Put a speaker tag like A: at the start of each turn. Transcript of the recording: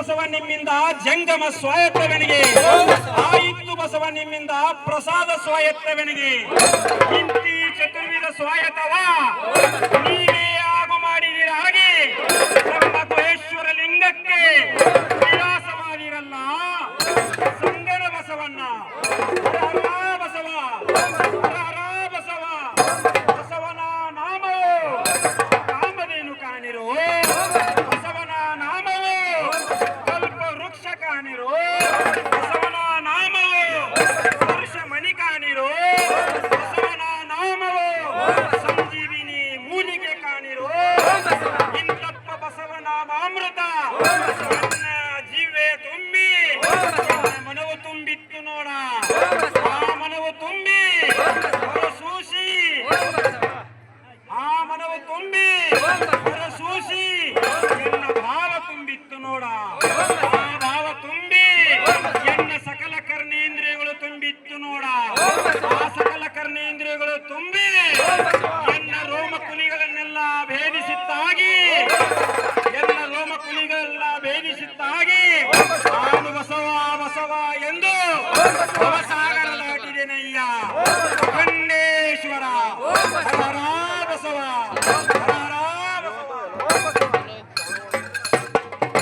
A: ಬಸವ ನಿಮ್ಮಿಂದ ಜಂಗಮ ಸ್ವಾಯತ್ತವೆನಿಗೆ. ಆಯಿತು ಬಸವ ನಿಮ್ಮಿಂದ ಪ್ರಸಾದ ಸ್ವಾಯತ್ತವೆನಿಗೆ. ಇಂತಿ ಚತುರ್ವಿಧ ಸ್ವಾಯತ್ತವ. ನೀವೇ ಆಗು ಮಾಡಿದಿರಾಗಿ ನಮ್ಮ ಮಹೇಶ್ವರ ಲಿಂಗಕ್ಕೆ ವಿಲಾಸವಾಗಿರಲ್ಲ ಸಂಗನ ಬಸವಣ್ಣ. ಬಸವ. ಬಸವ. ಬಸವನ ನಾಮ ನಾಮದೇನು ಕಾಣಿರು? ಮನವು ತುಂಬಿತ್ತು ನೋಡ. ಆ ಮನವು ತುಂಬಿ ಹೊರಸೂಸಿ ಆ ಮನವು ತುಂಬಿ ಹೊರಸೂಸಿ ಎನ್ನ ಭಾವ ತುಂಬಿತ್ತು ನೋಡ. ಆ ಭಾವ ತುಂಬಿ, ಎನ್ನ ಸಕಲ ಕರ್ಣೇಂದ್ರಿಯಗಳು ತುಂಬಿತ್ತು ನೋಡ. ಆ ಸಕಲ ಕರ್ಣೇಂದ್ರಿಯಗಳು ತುಂಬಿ ಬಸವ ಎಂದು ಭವಸಾಗರ ದಾಟಿದೆನಯ್ಯ ಖಂಡೇಶ್ವರ ಹರ ಹರ ಬಸವ